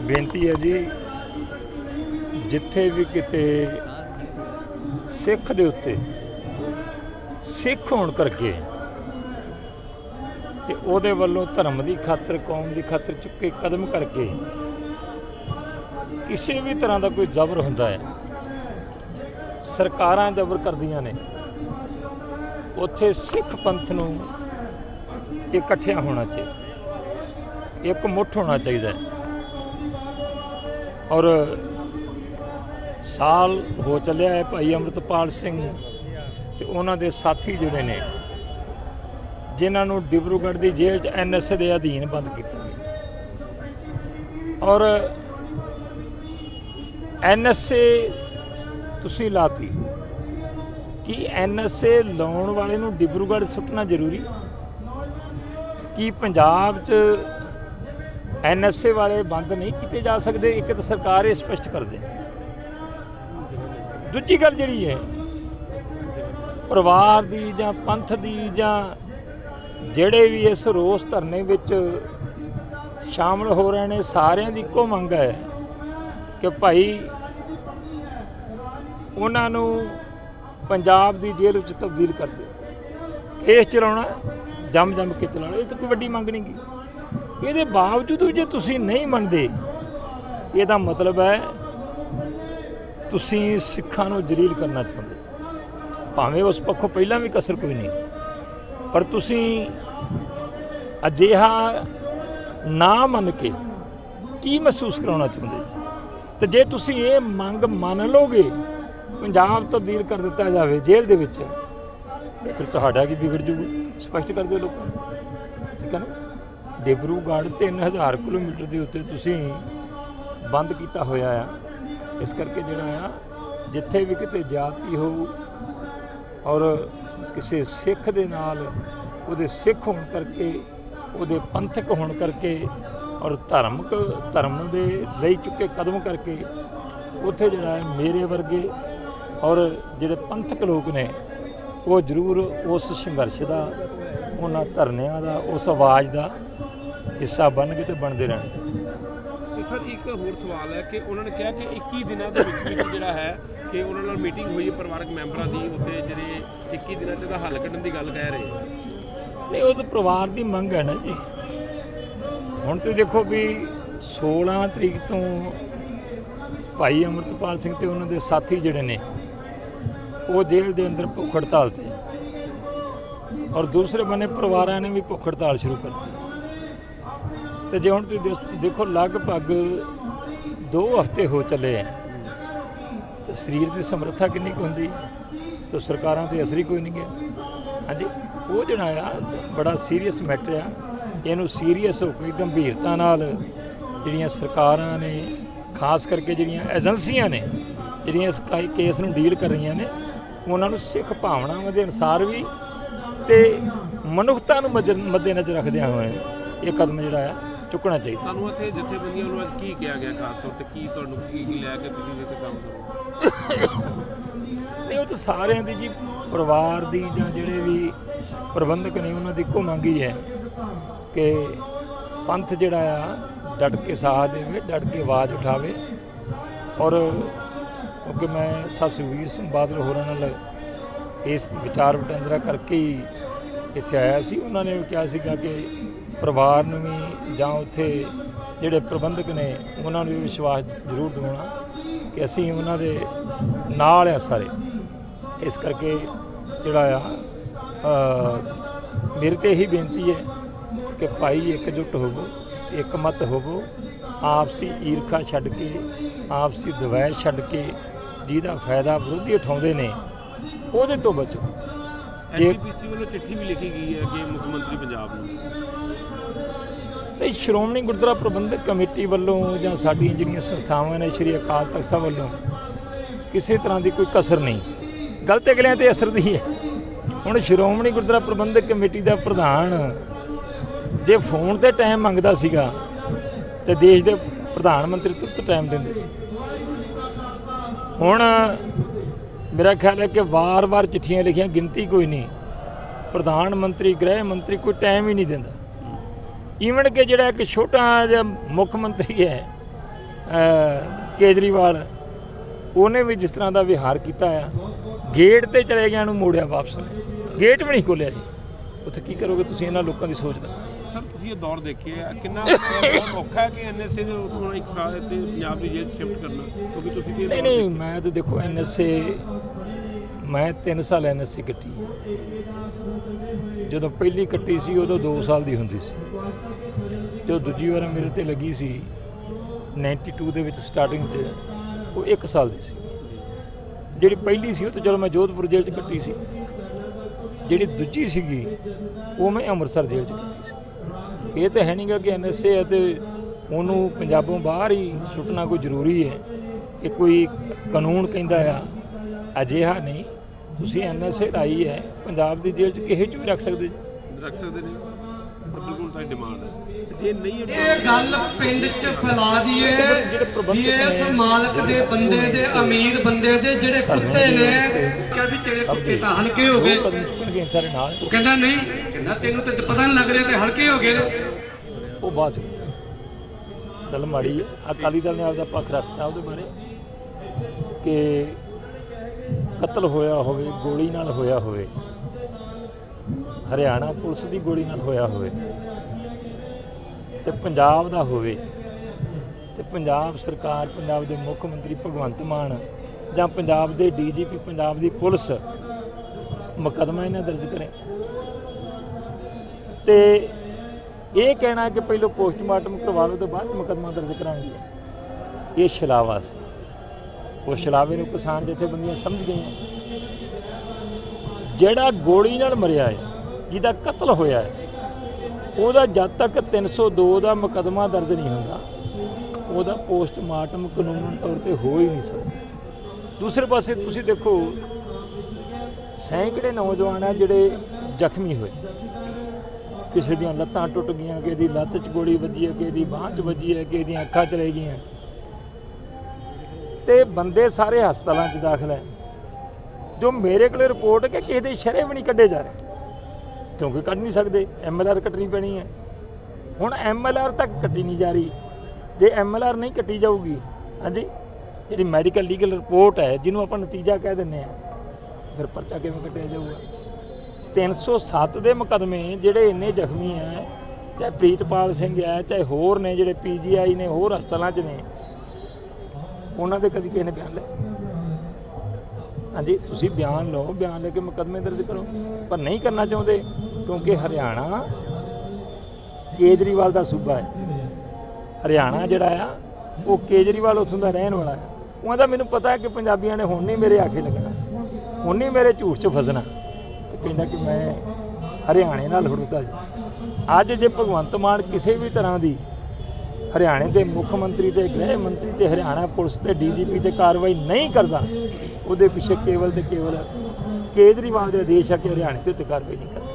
ਬੇਨਤੀ ਹੈ ਜੀ, ਜਿੱਥੇ ਵੀ ਕਿਤੇ ਸਿੱਖ ਦੇ ਉੱਤੇ ਸਿੱਖ ਹੋਣ ਕਰਕੇ ਤੇ ਉਹਦੇ ਵੱਲੋਂ ਧਰਮ ਦੀ ਖਾਤਰ, ਕੌਮ ਦੀ ਖਾਤਰ ਚੁੱਕੇ ਕਦਮ ਕਰਕੇ ਕਿਸੇ ਵੀ ਤਰ੍ਹਾਂ ਦਾ ਕੋਈ ਜ਼ਬਰ ਹੁੰਦਾ ਹੈ, ਸਰਕਾਰਾਂ ਜ਼ਬਰ ਕਰਦੀਆਂ ਨੇ, ਉੱਥੇ ਸਿੱਖ ਪੰਥ ਨੂੰ ਇਕੱਠਿਆਂ ਹੋਣਾ ਚਾਹੀਦਾ, ਇੱਕ ਮੁੱਠ ਹੋਣਾ ਚਾਹੀਦਾ ਹੈ। ਔਰ ਸਾਲ ਹੋ ਚੱਲਿਆ ਹੈ ਭਾਈ ਅੰਮ੍ਰਿਤਪਾਲ ਸਿੰਘ ਤੇ ਉਹਨਾਂ ਦੇ ਸਾਥੀ ਜਿਹੜੇ ਨੇ, ਜਿਨ੍ਹਾਂ ਨੂੰ ਡਿਬਰੂਗੜ੍ਹ ਦੀ ਜੇਲ੍ਹ 'ਚ ਐਨਐਸਏ ਦੇ ਅਧੀਨ ਬੰਦ ਕੀਤਾ ਗਿਆ। ਔਰ ਐਨਐਸਏ ਤੁਸੀਂ ਲਾਤੀ ਕੀ ਐਨਐਸਏ ਲਾਉਣ ਵਾਲੇ ਨੂੰ ਡਿਬਰੂਗੜ੍ਹ ਸੁੱਟਣਾ ਜ਼ਰੂਰੀ? ਕੀ ਪੰਜਾਬ 'ਚ ਐਨਐਸਏ ਵਾਲੇ ਬੰਦ ਨਹੀਂ ਕੀਤੇ ਜਾ ਸਕਦੇ, ਇੱਕ ਤਾਂ ਸਰਕਾਰ ਇਹ ਸਪਸ਼ਟ ਕਰ ਦੇ। ਦੂਜੀ ਗੱਲ ਜਿਹੜੀ ਹੈ, ਪਰਿਵਾਰ ਦੀ ਜਾਂ ਪੰਥ ਦੀ ਜਾਂ ਜਿਹੜੇ ਵੀ ਇਸ ਰੋਸ ਧਰਨੇ ਵਿੱਚ ਸ਼ਾਮਲ ਹੋ ਰਹੇ ਨੇ, ਸਾਰਿਆਂ ਦੀ ਇੱਕੋ ਮੰਗ ਹੈ ਕਿ ਭਾਈ ਉਹਨਾਂ ਨੂੰ ਪੰਜਾਬ ਦੀ ਜੇਲ੍ਹ ਵਿੱਚ ਤਬਦੀਲ ਕਰ ਦਿਓ। ਕੇਸ ਚਲਾਉਣਾ ਜੰਮ ਜੰਮ ਕੇ ਚਲਾਉਣਾ ਇਹ ਤਾਂ ਕੋਈ ਵੱਡੀ ਮੰਗ ਨਹੀਂ ਗੀ। ਇਹਦੇ ਬਾਵਜੂਦ ਵੀ ਜੇ ਤੁਸੀਂ ਨਹੀਂ ਮੰਨਦੇ, ਇਹਦਾ ਮਤਲਬ ਹੈ ਤੁਸੀਂ ਸਿੱਖਾਂ ਨੂੰ ਜਲੀਲ ਕਰਨਾ ਚਾਹੁੰਦੇ ਭਾਵੇਂ ਉਸ ਪੱਖੋਂ ਪਹਿਲਾਂ ਵੀ ਕਸਰ ਕੋਈ ਨਹੀਂ ਪਰ ਤੁਸੀਂ ਅਜਿਹਾ ਨਾ ਮੰਨ ਕੇ ਕੀ ਮਹਿਸੂਸ ਕਰਾਉਣਾ ਚਾਹੁੰਦੇ ਜੀ ਤੇ ਜੇ ਤੁਸੀਂ ਇਹ ਮੰਗ ਮੰਨ ਲਓਗੇ ਪੰਜਾਬ ਤਬਦੀਲ ਕਰ ਦਿੱਤਾ ਜਾਵੇ ਜੇਲ੍ਹ ਦੇ ਵਿੱਚ, ਫਿਰ ਤੁਹਾਡਾ ਕੀ ਵਿਗੜ ਜੂਗਾ? ਸਪਸ਼ਟ ਕਰ ਦਿਓ ਲੋਕਾਂ ਨੂੰ। ਠੀਕ ਹੈ ਨਾ? ਡਿਬਰੂਗੜ੍ਹ 3000 ਕਿਲੋਮੀਟਰ ਦੇ ਉੱਤੇ ਤੁਸੀਂ ਬੰਦ ਕੀਤਾ ਹੋਇਆ ਆ। ਇਸ ਕਰਕੇ ਜਿਹੜਾ ਆ, ਜਿੱਥੇ ਵੀ ਕਿਤੇ ਜਾਤੀ ਹੋਊ ਔਰ ਕਿਸੇ ਸਿੱਖ ਦੇ ਨਾਲ ਉਹਦੇ ਸਿੱਖ ਹੋਣ ਕਰਕੇ, ਉਹਦੇ ਪੰਥਕ ਹੋਣ ਕਰਕੇ ਔਰ ਧਰਮਕ, ਧਰਮ ਦੇ ਲਈ ਚੁੱਕੇ ਕਦਮ ਕਰਕੇ ਉੱਥੇ ਜਿਹੜਾ ਹੈ ਮੇਰੇ ਵਰਗੇ ਔਰ ਜਿਹੜੇ ਪੰਥਕ ਲੋਕ ਨੇ, ਉਹ ਜ਼ਰੂਰ ਉਸ ਸੰਘਰਸ਼ ਦਾ, ਉਹਨਾਂ ਧਰਨਿਆਂ ਦਾ, ਉਸ ਆਵਾਜ਼ ਦਾ ਹਿੱਸਾ ਬਣ ਕੇ ਤੇ ਬਣਦੇ ਰਹਿਣ। ਤੇ ਸਰ ਇੱਕ ਹੋਰ ਸਵਾਲ ਹੈ ਕਿ ਉਹਨਾਂ ਨੇ ਕਿਹਾ ਕਿ 21 ਦਿਨਾਂ ਦੇ ਵਿੱਚ ਵਿੱਚ ਜਿਹੜਾ ਹੈ ਕਿ ਉਹਨਾਂ ਨਾਲ ਮੀਟਿੰਗ ਹੋਈ ਹੈ ਪਰਿਵਾਰਕ ਮੈਂਬਰਾਂ ਦੀ ਉੱਤੇ ਜਿਹੜੇ 21 ਦਿਨਾਂ 'ਚ ਦਾ ਹੱਲ ਕੱਢਣ ਦੀ ਗੱਲ ਕਹਿ ਰਹੇ। ਨਹੀਂ ਉਹ ਤਾਂ ਪਰਿਵਾਰ ਦੀ ਮੰਗ ਹੈ ਨਾ ਜੀ। ਹੁਣ ਤੁਸੀਂ ਦੇਖੋ ਵੀ 16 ਤਰੀਕ ਤੋਂ ਭਾਈ ਅਮਰਤਪਾਲ ਸਿੰਘ ਤੇ ਉਹਨਾਂ ਦੇ ਸਾਥੀ ਜਿਹੜੇ ਨੇ ਉਹ ਜੇਲ੍ਹ ਦੇ ਅੰਦਰ ਭੁੱਖ ਹੜਤਾਲ ਤੇ। ਔਰ ਦੂਸਰੇ ਬੰਨੇ ਪਰਿਵਾਰਾਂ ਨੇ ਵੀ ਭੁੱਖ ਹੜਤਾਲ ਸ਼ੁਰੂ ਕਰਤੀ। ਤੇ ਜੇ ਹੁਣ ਤੁਸੀਂ ਦੇਖੋ ਲਗਭਗ 2 ਹਫ਼ਤੇ ਹੋ ਚੱਲੇ ਆ ਤੇ ਸਰੀਰ ਦੀ ਸਮਰੱਥਾ ਕਿੰਨੀ ਕੁ ਹੁੰਦੀ? ਤਾਂ ਸਰਕਾਰਾਂ ਤੇ ਅਸਰ ਹੀ ਕੋਈ ਨਹੀਂ ਗਿਆ ਹਾਂਜੀ, ਉਹ ਜਿਹੜਾ ਆ, ਬੜਾ ਸੀਰੀਅਸ ਮੈਟਰ ਆ। ਇਹਨੂੰ ਸੀਰੀਅਸ ਹੋ ਕੇ ਗੰਭੀਰਤਾ ਨਾਲ ਜਿਹੜੀਆਂ ਸਰਕਾਰਾਂ ਨੇ, ਖਾਸ ਕਰਕੇ ਜਿਹੜੀਆਂ ਏਜੰਸੀਆਂ ਨੇ, ਜਿਹੜੀਆਂ ਇਸ ਕੇਸ ਨੂੰ ਡੀਲ ਕਰ ਰਹੀਆਂ ਨੇ, ਉਹਨਾਂ ਨੂੰ ਸਿੱਖ ਭਾਵਨਾਵਾਂ ਦੇ ਅਨੁਸਾਰ ਵੀ ਤੇ ਮਨੁੱਖਤਾ ਨੂੰ ਮੱਦੇ ਮੱਦੇਨਜ਼ਰ ਰੱਖਦਿਆਂ ਹੋਏ ਇਹ ਕਦਮ ਜਿਹੜਾ ਆ ਚੁੱਕਣਾ ਚਾਹੀਦਾ। ਤੁਹਾਨੂੰ ਇੱਥੇ ਜਥੇਬੰਦੀਆਂ ਨੂੰ ਅੱਜ ਕੀ ਕਿਹਾ ਗਿਆ ਖਾਸ ਤੌਰ ਤੇ? ਕੀ ਤੁਹਾਨੂੰ ਕੀ ਕੀ ਲੈ ਕੇ ਤੁਸੀਂ ਇੱਥੇ ਕੰਮ ਕਰੋ? ਨਹੀਂ ਉਹ ਤਾਂ ਸਾਰਿਆਂ ਦੀ ਜੀ ਪਰਿਵਾਰ ਦੀ ਜਾਂ ਜਿਹੜੇ ਵੀ ਪ੍ਰਬੰਧਕ ਨੇ ਉਹਨਾਂ ਦੀ ਇੱਕੋ ਮੰਗ ਹੀ ਹੈ ਕਿ ਪੰਥ ਜਿਹੜਾ ਆ ਡਟ ਕੇ ਸਾਹ ਦੇਵੇ ਡਟ ਕੇ ਆਵਾਜ਼ ਉਠਾਵੇ। ਔਰ ਕਿਉਂਕਿ ਮੈਂ ਸਭ ਸੁਖਬੀਰ ਸਿੰਘ ਬਾਦਲ ਹੋਰਾਂ ਨਾਲ ਇਸ ਵਿਚਾਰ ਵਟਾਂਦਰਾ ਕਰਕੇ ਹੀ ਇੱਥੇ ਆਇਆ ਸੀ। ਉਹਨਾਂ ਨੇ ਵੀ ਕਿਹਾ ਸੀਗਾ ਕਿ ਪਰਿਵਾਰ ਨੂੰ ਵੀ ਜਾਂ ਉੱਥੇ ਜਿਹੜੇ ਪ੍ਰਬੰਧਕ ਨੇ, ਉਹਨਾਂ ਨੂੰ ਵੀ ਵਿਸ਼ਵਾਸ ਜ਼ਰੂਰ ਦਿਵਾਉਣਾ ਕਿ ਅਸੀਂ ਉਹਨਾਂ ਦੇ ਨਾਲ ਆ ਸਾਰੇ। ਇਸ ਕਰਕੇ ਜਿਹੜਾ ਆ ਮੇਰੇ ਤੇ ਇਹੀ ਬੇਨਤੀ ਹੈ ਕਿ ਭਾਈ ਇਕਜੁੱਟ ਹੋਵੋ ਇੱਕ ਮਤ ਹੋਵੋ, ਆਪਸੀ ਈਰਖਾ ਛੱਡ ਕੇ, ਆਪਸੀ ਦਵੈਸ਼ ਛੱਡ ਕੇ ਜਿਹਦਾ ਫਾਇਦਾ ਵਿਰੋਧੀ ਉਠਾਉਂਦੇ ਨੇ, ਉਹਦੇ ਤੋਂ ਬਚੋ। ਜੇ ਐਨਟੀਪੀਸੀ ਵੱਲੋਂ ਚਿੱਠੀ ਵੀ ਲਿਖੀ ਗਈ ਹੈ ਕਿ ਮੁੱਖ ਮੰਤਰੀ ਪੰਜਾਬ ਨੂੰ। ਨਹੀਂ ਸ਼੍ਰੋਮਣੀ ਗੁਰਦੁਆਰਾ ਪ੍ਰਬੰਧਕ ਕਮੇਟੀ ਵੱਲੋਂ ਜਾਂ ਸਾਡੀਆਂ ਜਿਹੜੀਆਂ ਸੰਸਥਾਵਾਂ ਨੇ ਸ਼੍ਰੀ ਅਕਾਲ ਤਖਤ ਸਾਹਿਬ ਵੱਲੋਂ ਕਿਸੇ ਤਰ੍ਹਾਂ ਦੀ ਕੋਈ ਕਸਰ ਨਹੀਂ। ਗਲਤ ਅਗਲਿਆਂ ਤੇ ਅਸਰ ਦੀ ਹੈ। ਹੁਣ ਸ਼੍ਰੋਮਣੀ ਗੁਰਦੁਆਰਾ ਪ੍ਰਬੰਧਕ ਕਮੇਟੀ ਦਾ ਪ੍ਰਧਾਨ ਜੇ ਫੋਨ ਤੇ ਟਾਈਮ ਮੰਗਦਾ ਸੀਗਾ ਤੇ ਦੇਸ਼ ਦੇ ਪ੍ਰਧਾਨ ਮੰਤਰੀ ਤੁਰਤ ਟਾਈਮ ਦਿੰਦੇ ਸੀ। ਹੁਣ ਮੇਰਾ ਖਿਆਲ ਹੈ ਕਿ ਵਾਰ-ਵਾਰ ਚਿੱਠੀਆਂ ਲਿਖੀਆਂ ਗਿਣਤੀ ਕੋਈ ਨਹੀਂ। ਪ੍ਰਧਾਨ ਮੰਤਰੀ, ਗ੍ਰਹਿ ਮੰਤਰੀ ਕੋਈ ਟਾਈਮ ਹੀ ਨਹੀਂ ਦਿੰਦਾ। ਈਵਨ ਕਿ ਜਿਹੜਾ ਇੱਕ ਛੋਟਾ ਜਿਹਾ ਮੁੱਖ ਮੰਤਰੀ ਹੈ ਕੇਜਰੀਵਾਲ ਉਹਨੇ ਵੀ ਜਿਸ ਤਰ੍ਹਾਂ ਦਾ ਵਿਹਾਰ ਕੀਤਾ ਆ ਗੇਟ ਤੇ ਚਲੇ ਗਿਆ ਨੂੰ ਮੋੜਿਆ ਵਾਪਸ ਨੇ ਗੇਟ ਵੀ ਨਹੀਂ ਖੋਲਿਆ ਜੀ। ਉੱਥੇ ਕੀ ਕਰੋਗੇ ਤੁਸੀਂ ਇਹਨਾਂ ਲੋਕਾਂ ਦੀ ਸੋਚ ਦਾ? ਸਰ ਤੁਸੀਂ ਇਹ ਦੌਰ ਦੇਖਿਆ ਕਿੰਨਾ ਬਹੁਤ ਔਖਾ ਹੈ ਕਿ ਐਨਐਸਏ ਨੂੰ ਹੁਣ ਇੱਕ ਸਾਲ ਤੇ ਪੰਜਾਬ ਦੀ ਜੇਲ੍ਹ ਸ਼ਿਫਟ ਕਰਨਾ ਕਿਉਂਕਿ ਤੁਸੀਂ ਤੇ ਨਹੀਂ ਨਹੀਂ ਮੈਂ ਤਾਂ ਦੇਖੋ ਐਨਐਸਏ ਮੈਂ 3 ਸਾਲ ਐਨਐਸਏ ਕੱਟੀ। ਜਦੋਂ ਪਹਿਲੀ ਕੱਟੀ ਸੀ ਉਦੋਂ 2 ਸਾਲ ਦੀ ਹੁੰਦੀ ਸੀ। ਜੋ ਦੂਜੀ ਵਾਰ ਮੇਰੇ ਤੇ ਲੱਗੀ ਸੀ 92 ਦੇ ਵਿੱਚ ਸਟਾਰਟਿੰਗ 'ਚ, ਉਹ 1 ਸਾਲ ਦੀ ਸੀ। ਜਿਹੜੀ ਪਹਿਲੀ ਸੀ, ਉਹ ਤਾਂ ਚਲੋ ਮੈਂ ਜੋਧਪੁਰ ਜੇਲ੍ਹ 'ਚ ਕੱਟੀ ਸੀ। ਜਿਹੜੀ ਦੂਜੀ ਸੀਗੀ, ਉਹ ਮੈਂ ਅੰਮ੍ਰਿਤਸਰ ਜੇਲ੍ਹ 'ਚ ਕੱਟੀ ਸੀ। ਇਹ ਤਾਂ ਹੈ ਨਹੀਂਗਾ ਕਿ ਐਨਐਸਏ ਹੈ ਤੇ ਉਹਨੂੰ ਪੰਜਾਬੋਂ ਬਾਹਰ ਹੀ ਸੁੱਟਣਾ ਕੋਈ ਜ਼ਰੂਰੀ ਹੈ। ਇਹ ਕੋਈ ਕਾਨੂੰਨ ਕਹਿੰਦਾ ਆ, ਅਜਿਹਾ ਨਹੀਂ। ਤੁਸੀਂ ਐਨਐਸਏ ਲਾਈ ਹੈ, ਪੰਜਾਬ ਦੀ ਜੇਲ੍ਹ 'ਚ ਕਿਸੇ 'ਚ ਵੀ ਰੱਖ ਸਕਦੇ ਰੱਖ ਸਕਦੇ ਨੇ ਬਿਲਕੁਲ ਤਾਂ ਡਿਮਾਂਡ ਹੈ। ਜੇ ਨਹੀਂ ਇਹ ਗੱਲ ਪਿੰਡ 'ਚ ਫੈਲਾ ਦਈਏ ਇਸ ਮਾਲਕ ਦੇ ਬੰਦੇ ਦੇ ਅਮੀਰ ਬੰਦੇ ਦੇ ਜਿਹੜੇ ਕੁੱਤੇ ਨੇ ਕਿਹਾ ਵੀ ਤੇਰੇ ਕੁੱਤੇ ਤਾਂ ਹਲਕੇ ਹੋ ਗਏ। ਉਹ ਕਹਿੰਦਾ ਨਹੀਂ ਕਹਿੰਦਾ ਤੈਨੂੰ ਤੇ ਪਤਾ ਨਹੀਂ ਲੱਗ ਰਿਹਾ ਤੇ ਹਲਕੇ ਹੋ ਗਏ ਨੇ। ਉਹ ਚ ਗੱਲ ਮਾੜੀ ਹੈ। ਅਕਾਲੀ ਦਲ ਨੇ ਆਪਦਾ ਪੱਖ ਰੱਖਤਾ ਉਹਦੇ ਬਾਰੇ ਕਿ ਕਤਲ ਹੋਇਆ ਹੋਵੇ ਗੋਲੀ ਨਾਲ ਹੋਇਆ ਹੋਵੇ ਹਰਿਆਣਾ ਪੁਲਿਸ ਦੀ ਗੋਲੀ ਨਾਲ ਹੋਇਆ ਹੋਵੇ। ਤੇ ਪੰਜਾਬ ਦਾ ਹੋਵੇ, ਤੇ ਪੰਜਾਬ ਸਰਕਾਰ, ਪੰਜਾਬ ਦੇ ਮੁੱਖ ਮੰਤਰੀ ਭਗਵੰਤ ਮਾਨ ਜਾਂ ਪੰਜਾਬ ਦੇ ਡੀਜੀਪੀ, ਪੰਜਾਬ ਦੀ ਪੁਲਿਸ ਮੁਕੱਦਮਾ ਇਹਨਾਂ ਦਰਜ ਕਰੇ। ਤੇ ਇਹ ਕਹਿਣਾ ਕਿ ਪਹਿਲਾਂ ਪੋਸਟਮਾਰਟਮ ਕਰਵਾ ਲਓ ਤੇ ਬਾਅਦ 'ਚ ਮੁਕੱਦਮਾ ਦਰਜ ਕਰਾਂਗੇ। ਇਹ ਛਲਾਵਾ ਸੀ। ਉਹ ਛਲਾਵੇ ਨੂੰ ਕਿਸਾਨ ਜਥੇਬੰਦੀਆਂ ਸਮਝ ਗਈਆਂ। ਜਿਹੜਾ ਗੋਲੀ ਨਾਲ ਮਰਿਆ ਹੈ, ਜਿਹਦਾ ਕਤਲ ਹੋਇਆ ਹੈ ਉਹਦਾ ਜਦ ਤੱਕ 302 ਦਾ ਮੁਕੱਦਮਾ ਦਰਜ ਨਹੀਂ ਹੁੰਦਾ, ਉਹਦਾ ਪੋਸਟਮਾਰਟਮ ਕਾਨੂੰਨ ਤੌਰ ਤੇ ਹੋ ਹੀ ਨਹੀਂ ਸਕਦਾ। ਦੂਸਰੇ ਪਾਸੇ ਤੁਸੀਂ ਦੇਖੋ, ਸੈਂਕੜੇ ਨੌਜਵਾਨ ਆ ਜਿਹੜੇ ਜ਼ਖਮੀ ਹੋਏ। ਕਿਸੇ ਦੀਆਂ ਲੱਤਾਂ ਟੁੱਟ ਗਈਆਂ, ਕਿਸੇ ਦੀ ਲੱਤ 'ਚ ਗੋਲੀ ਵੱਜੀ ਹੈ, ਕਿਸੇ ਦੀ ਬਾਂਹ 'ਚ ਵੱਜੀ ਹੈ, ਕਿਸੇ ਦੀਆਂ ਅੱਖਾਂ ਚਲੇ ਗਈਆਂ। ਤੇ ਬੰਦੇ ਸਾਰੇ ਹਸਪਤਾਲਾਂ 'ਚ ਦਾਖਲ ਹੈ। ਜੋ ਮੇਰੇ ਕੋਲ ਰਿਪੋਰਟ ਕਿ ਕਿਸੇ ਦੇ ਸ਼ਰੇ ਵੀ ਨਹੀਂ ਕੱਢੇ ਜਾ ਰਹੇ। ਕਿਉਂਕਿ ਕੱਢ ਨਹੀਂ ਸਕਦੇ ਐਮਐਲਆਰ ਕੱਟਣੀ ਪੈਣੀ ਹੈ। ਹੁਣ ਐਮਐਲਆਰ ਤੱਕ ਕੱਟੀ ਨਹੀਂ ਜਾ ਰਹੀ। ਜੇ ਐਮਐਲਆਰ ਨਹੀਂ ਕੱਟੀ ਜਾਊਗੀ, ਹਾਂਜੀ, ਜਿਹੜੀ ਮੈਡੀਕਲ ਲੀਗਲ ਰਿਪੋਰਟ ਹੈ, ਜਿਹਨੂੰ ਆਪਾਂ ਨਤੀਜਾ ਕਹਿ ਦਿੰਦੇ ਆ ਫਿਰ ਪਰਚਾ ਕਿਵੇਂ ਕੱਟਿਆ ਜਾਊਗਾ? 307 ਦੇ ਮੁਕਦਮੇ ਜਿਹੜੇ ਇੰਨੇ ਜ਼ਖਮੀ ਆ ਚਾਹੇ ਪ੍ਰੀਤਪਾਲ ਸਿੰਘ ਹੈ, ਚਾਹੇ ਹੋਰ ਨੇ ਜਿਹੜੇ ਪੀਜੀਆਈ ਨੇ, ਹੋਰ ਹਸਪਤਾਲਾਂ 'ਚ ਨੇ, ਉਹਨਾਂ ਦੇ ਕਦੀ ਕਿਸੇ ਨੇ ਬਿਆਨ ਲਏ ਹਾਂਜੀ, ਤੁਸੀਂ ਬਿਆਨ ਲਓ, ਬਿਆਨ ਲੈ ਕੇ ਮੁਕਦਮੇ ਦਰਜ ਕਰੋ। ਪਰ ਨਹੀਂ ਕਰਨਾ ਚਾਹੁੰਦੇ, ਕਿਉਂਕਿ ਹਰਿਆਣਾ ਕੇਜਰੀਵਾਲ ਦਾ ਸੂਬਾ ਹੈ। ਹਰਿਆਣਾ ਜਿਹੜਾ ਆ, ਉਹ ਕੇਜਰੀਵਾਲ ਉੱਥੋਂ ਦਾ ਰਹਿਣ ਵਾਲਾ ਹੈ। ਉਹਨਾਂ ਦਾ ਮੈਨੂੰ ਪਤਾ ਹੈ ਕਿ ਪੰਜਾਬੀਆਂ ਨੇ ਹੁਣ ਨਹੀਂ ਮੇਰੇ ਆਖੇ ਲੱਗਣਾ। ਹੁਣ ਨਹੀਂ ਮੇਰੇ ਝੂਠ 'ਚ ਫਸਣਾ। ਤੇ ਕਹਿੰਦਾ ਕਿ ਮੈਂ ਹਰਿਆਣੇ ਨਾਲ ਹੜੂਤਾ ਜੀ ਅੱਜ ਜੇ ਭਗਵੰਤ ਮਾਨ ਕਿਸੇ ਵੀ ਤਰ੍ਹਾਂ ਦੀ ਹਰਿਆਣੇ ਦੇ ਮੁੱਖ ਮੰਤਰੀ ਤੇ ਗ੍ਰਹਿ ਮੰਤਰੀ ਤੇ ਹਰਿਆਣਾ ਪੁਲਿਸ ਤੇ ਡੀਜੀਪੀ ਤੇ ਕਾਰਵਾਈ ਨਹੀਂ ਕਰਦਾ, ਉਹਦੇ ਪਿੱਛੇ ਕੇਵਲ ਤੇ ਕੇਵਲ ਕੇਜਰੀਵਾਲ ਦੇ ਆਦੇਸ਼ ਆ ਕਿ ਹਰਿਆਣੇ ਤੇ ਉੱਤੇ ਕਾਰਵਾਈ ਨਹੀਂ ਕਰਦਾ।